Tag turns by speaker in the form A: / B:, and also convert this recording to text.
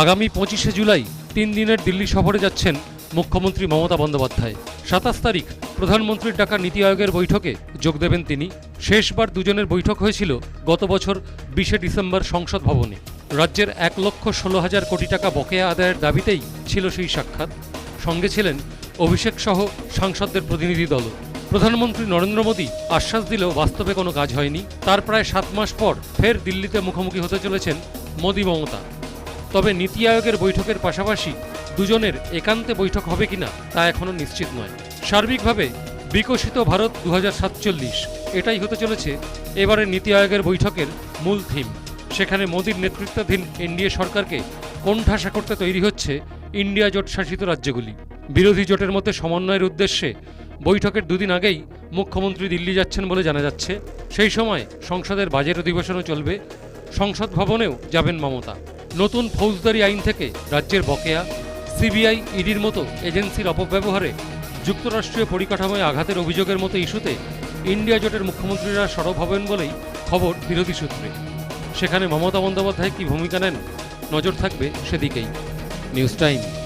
A: আগামী পঁচিশে জুলাই তিন দিনের দিল্লি সফরে যাচ্ছেন মুখ্যমন্ত্রী মমতা বন্দ্যোপাধ্যায়। সাতাশ তারিখ প্রধানমন্ত্রীর ডাকা নীতি আয়োগের বৈঠকে যোগ দেবেন তিনি। শেষবার দুজনের বৈঠক হয়েছিল গত বছর বিশে ডিসেম্বর সংসদ ভবনে। রাজ্যের এক লক্ষ ষোলো হাজার কোটি টাকা বকেয়া আদায়ের দাবিতেই ছিল সেই সাক্ষাৎ। সঙ্গে ছিলেন অভিষেক সহ সাংসদদের প্রতিনিধি দল। প্রধানমন্ত্রী নরেন্দ্র মোদী আশ্বাস দিলেও বাস্তবে কোনো কাজ হয়নি। তার প্রায় সাত মাস পর ফের দিল্লিতে মুখোমুখি হতে চলেছেন মোদী মমতা। তবে নীতি আয়োগের বৈঠকের পাশাপাশি দুজনের একান্তে বৈঠক হবে কিনা তা এখনও নিশ্চিত নয়। সার্বিকভাবে বিকশিত ভারত দু হাজার সাতচল্লিশ, এটাই হতে চলেছে এবারের নীতি আয়োগের বৈঠকের মূল থিম। সেখানে মোদীর নেতৃত্বাধীন এনডিএ সরকারকে কোণঠাসা করতে তৈরি হচ্ছে ইন্ডিয়া জোট শাসিত রাজ্যগুলি। বিরোধী জোটের মধ্যে সমন্বয়ের উদ্দেশ্যে বৈঠকের দুদিন আগেই মুখ্যমন্ত্রী দিল্লি যাচ্ছেন বলে জানা যাচ্ছে। সেই সময় সংসদের বাজেট অধিবেশনও চলবে, সংসদ ভবনেও যাবেন মমতা। নতুন ফৌজদারি আইন থেকে রাজ্যের বকেয়া, সিবিআই, ইডির মতো এজেন্সির অপব্যবহারে যুক্তরাষ্ট্রীয় পরিকাঠামোয় আঘাতের অভিযোগের মতো ইস্যুতে ইন্ডিয়া জোটের মুখ্যমন্ত্রীরা সরব হবেন বলেই খবর বিরোধী সূত্রে। সেখানে মমতা বন্দ্যোপাধ্যায় কী ভূমিকা নেন? নজর থাকবে সেদিকেই। News time.